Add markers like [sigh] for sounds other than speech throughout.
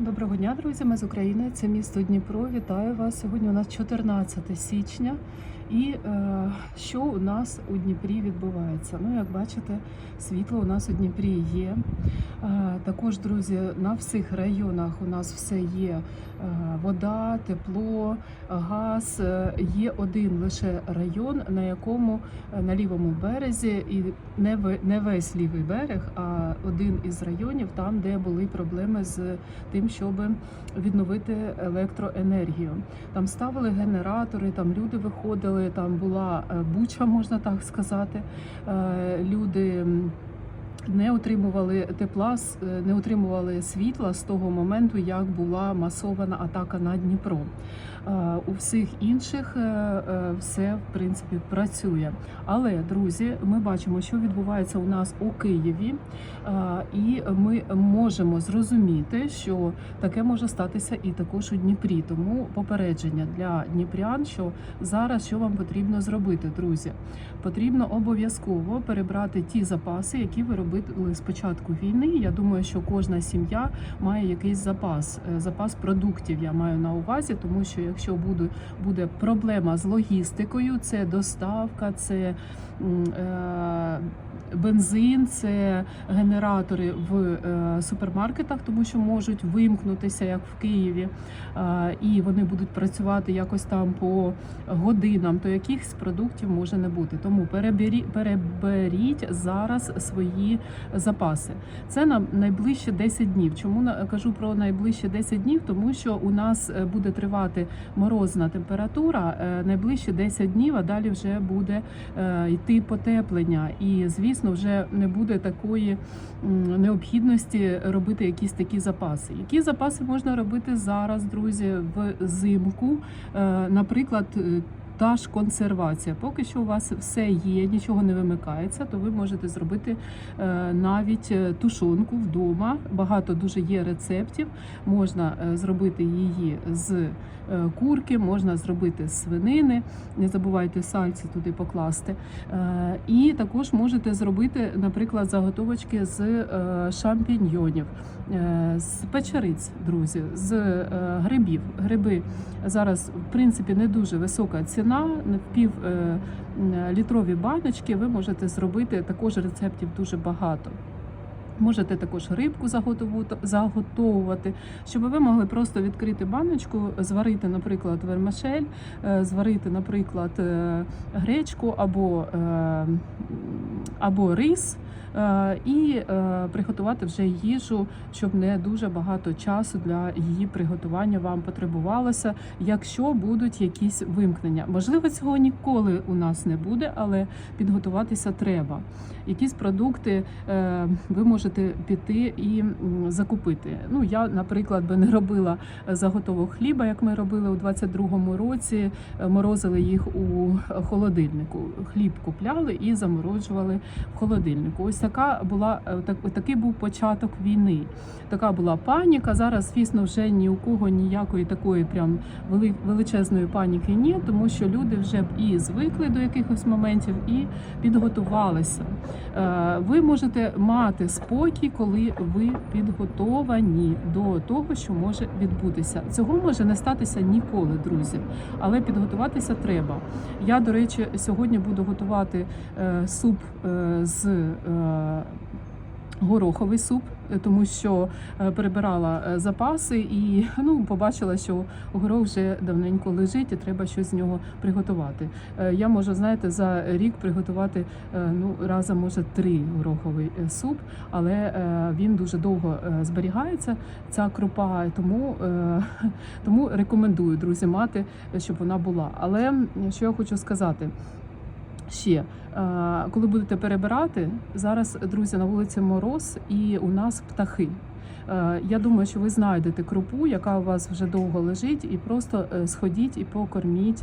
Доброго дня, друзі! Ми з України. Це місто Дніпро. Вітаю вас. Сьогодні у нас 14 січня. І е, що у нас у Дніпрі відбувається? Ну, як бачите, світло у нас у Дніпрі є. Е, також, друзі, на всіх районах у нас все є: е, вода, тепло, газ. Е, Є один лише район, на якому е, на лівому березі, і не не весь лівий берег, а один із районів, там, де були проблеми з тим, щоб відновити електроенергію. Там ставили генератори, там люди виходили, там була е, буча, можна так сказати. Е, Люди. Не отримували тепла, е, не отримували світла з того моменту, як була масована атака на Дніпро. Е, У всіх інших е, все в принципі працює. Але друзі, ми бачимо, що відбувається у нас у Києві, і ми можемо зрозуміти, що таке може статися і також у Дніпрі. Тому попередження для дніпрян, що зараз що вам потрібно зробити, друзі. Потрібно обов'язково перебрати ті запаси, які ви робили з початку війни. Я думаю, що кожна сім'я має якийсь запас, е, запас продуктів. Я маю на увазі, тому що якщо буде, буде проблема з логістикою, це доставка, це е, бензин, це генератори в е, супермаркетах, тому що можуть вимкнутися як в Києві, е, і вони будуть працювати якось там по годинам, то якихось продуктів може не бути. Тому перебері, переберіть зараз свої запаси. Це на найближче 10 днів. Чому кажу про найближче 10 днів? Тому що у нас е, буде тривати морозна температура е, найближче 10 днів, а далі вже буде е, йти потеплення. І звісно, вже не буде такої необхідності робити якісь такі запаси. Які запаси можна робити зараз, друзі, взимку? Наприклад. Та ж консервація. Поки що у вас все є, нічого не вимикається, то ви можете зробити е, навіть е, тушонку вдома. Багато дуже є рецептів. Можна е, зробити її з курки, можна зробити з свинини. Не забувайте сальці туди покласти. І також можете зробити, наприклад, заготовочки з шампіньйонів, з печериць, друзі, з грибів. Гриби зараз, в принципі, не дуже висока ціна. На пів е, літрові баночки ви можете зробити також рецептів дуже багато. Можете також рибку заготовувати, щоб ви могли просто відкрити баночку, зварити, наприклад, вермишель, е, зварити, наприклад, е, гречку або, е, або рис. Е, І е, приготувати вже їжу, щоб не дуже багато часу для її приготування вам потребувалося, якщо будуть якісь вимкнення. Можливо, цього ніколи у нас не буде, але підготуватися треба. Якісь продукти е, ви можете піти і закупити. Ну я, наприклад, би не робила заготовок хліба, як ми робили у 22-му році. Морозили їх у холодильнику. Хліб купляли і заморожували в холодильнику. Ось така була е, так, такий був початок війни. Така була паніка. Зараз, звісно, вже ні у кого ніякої такої прям величезної паніки ні, тому що люди вже б і звикли до якихось моментів, і підготувалися. Е, Ви можете мати спокій, коли ви підготовані до того, що може відбутися. Цього може не статися ніколи, друзі, але підготуватися треба. Я, до речі, сьогодні буду готувати е, суп з. Е, Гороховий суп, е, тому що е, перебирала запаси і [laughs] ну побачила, що горох вже давненько лежить, і треба щось з нього приготувати. Я можу, знаєте, за рік приготувати ну разом може три гороховий суп, але він дуже довго зберігається. Ця крупа, тому, [laughs] тому рекомендую друзі мати, щоб вона була. Але що я хочу сказати. Ще е, коли будете перебирати зараз, друзі, на вулиці мороз, і у нас птахи. Е, Я думаю, що ви знайдете крупу, яка у вас вже довго лежить, і просто е, сходіть і покорміть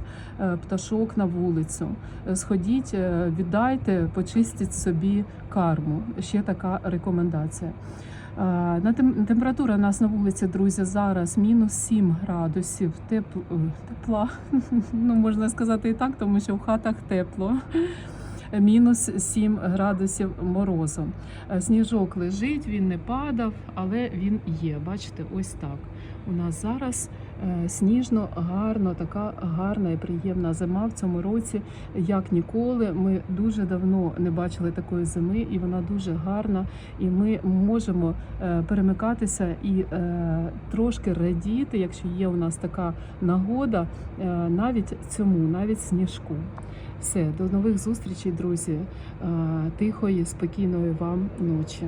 пташок на вулицю. Сходіть, віддайте, почистіть собі карму. Ще така рекомендація. Е, температура у нас на вулиці, друзі, зараз мінус 7 градусів е, тепла. [laughs] Ну, можна сказати і так, тому що в хатах тепло. мінус 7 градусів морозу. Е, Сніжок лежить, він не падав, але він є. Бачите, ось так. У нас зараз сніжно, гарно, така гарна і приємна зима в цьому році, як ніколи. Ми дуже давно не бачили такої зими, і вона дуже гарна. І ми можемо е, перемикатися і е, трошки радіти, якщо є у нас така нагода, е, навіть цьому, навіть сніжку. Все, до нових зустрічей, друзі. Е, Тихої, спокійної вам ночі.